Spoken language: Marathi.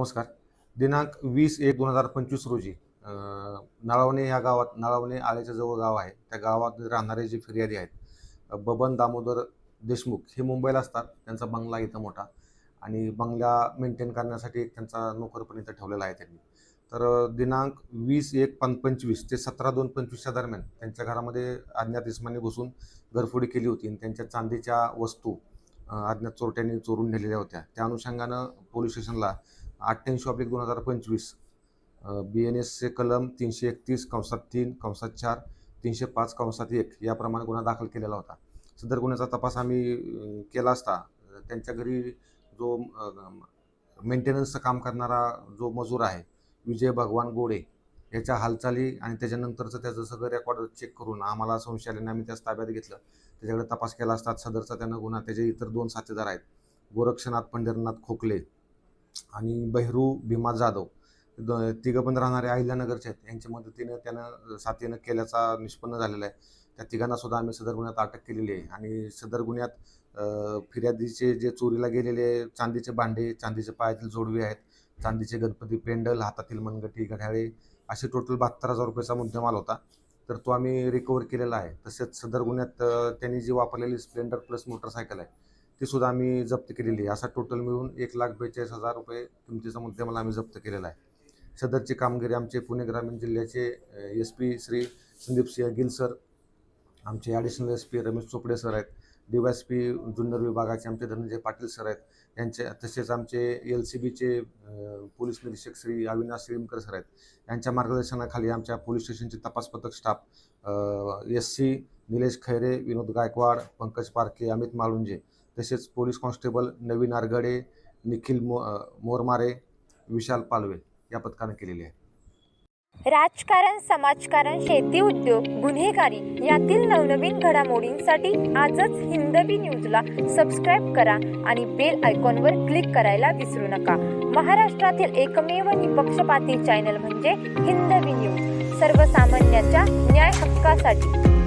नमस्कार. दिनांक वीस एक दोन हजार पंचवीस रोजी नळावणे ह्या या गावात नळावणे आल्याच्या जवळ गाव आहे. त्या गावात राहणारे जे फिर्यादी आहेत बबन दामोदर देशमुख हे मुंबईला असतात. त्यांचा बंगला इथं मोठा आणि बंगला मेंटेन करण्यासाठी एक त्यांचा नोकर पण इथं ठेवलेला आहे त्यांनी. तर दिनांक वीस एक पं पंचवीस ते सतरा दोन पंचवीसच्या दरम्यान त्यांच्या घरामध्ये अज्ञात इस्माने घुसून घरफोडी केली होती आणि त्यांच्या चांदीच्या वस्तू अज्ञात चोरट्यांनी चोरून नेलेल्या होत्या. त्या अनुषंगानं पोलीस स्टेशनला अठ्ठ्याऐंशी ऑब्लिक दोन हजार पंचवीस. बी एन एसचे कलम तीनशे एकतीस कंसात तीन कंसात चार तीनशे पाच कंसात एक याप्रमाणे गुन्हा दाखल केलेला होता. सदर गुन्ह्याचा तपास आम्ही केला असता त्यांच्या घरी जो मेंटेनन्सचं काम करणारा जो मजूर आहे विजय भगवान गोडे याच्या हालचाली आणि त्याच्यानंतरचं त्याचं सगळं रेकॉर्ड चेक करून आम्हाला संशय आल्याने आम्ही त्याच ताब्यात घेतलं. त्याच्याकडे तपास केला असता सदरचा त्यानं गुन्हा त्याचे इतर दोन साथीदार आहेत गोरक्षनाथ पंढरनाथ खोकले आणि बहिरू भीमा जाधव. द- तिघं पण राहणारे अहिल्यानगरचे आहेत. यांच्या मदतीनं त्यानं साथीनं केल्याचा निष्पन्न झालेला आहे. त्या तिघांना सुद्धा आम्ही सदर गुन्ह्यात अटक केलेली आहे. आणि सदर गुन्ह्यात फिर्यादीचे जे चोरीला गेलेले चांदीचे भांडे चांदीचे पायातील जोडवे आहेत चांदीचे गणपती पेंडल हातातील मनगटी घड्याळे असे टोटल बहात्तर हजार रुपयाचा मुद्देमाल होता. तर तो आम्ही रिकवर केलेला आहे. तसेच सदर गुन्ह्यात त्यांनी जी वापरलेली स्प्लेंडर प्लस मोटरसायकल आहे ती सुद्धा आम्ही जप्त केलेली आहे. असा टोटल मिळून एक लाख बेचाळीस हजार रुपये किमतीचा मुद्देमाल आम्ही जप्त केलेला आहे. सदरची कामगिरी आमचे पुणे ग्रामीण जिल्ह्याचे S P Shri Sandeep Singh Gill sir आमचे additional S P Ramesh Chopde sir आहेत D Y S P Junnar विभागाचे आमचे धनंजय पाटील सर आहेत यांचे तसेच आमचे एल सी बीचे पोलीस निरीक्षक श्री अविनाश श्रीमकर सर आहेत. यांच्या मार्गदर्शनाखाली आमच्या पोलीस स्टेशनचे तपास पथक staff S C Nilesh Khaire Vinod Gaikwad Pankaj Parkhe Amit Malunje तसेच पोलीस कॉन्स्टेबल नवीन आरगडे निखिल मो मोरमारे विशाल पालवे या पथकाने केलेली आहे. राजकारण समाजकारण शेती उद्योग गुन्हेगारी यातील नवनवीन घडामोडींसाठी आजच हिंदवी न्यूजला सबस्क्राईब करा आणि बेल आयकॉनवर क्लिक करायला विसरू नका. महाराष्ट्रातील एकमेव निपक्षपाती चॅनल म्हणजे हिंदवी न्यूज. सर्वसामान्यांच्या न्याय हक्कासाठी.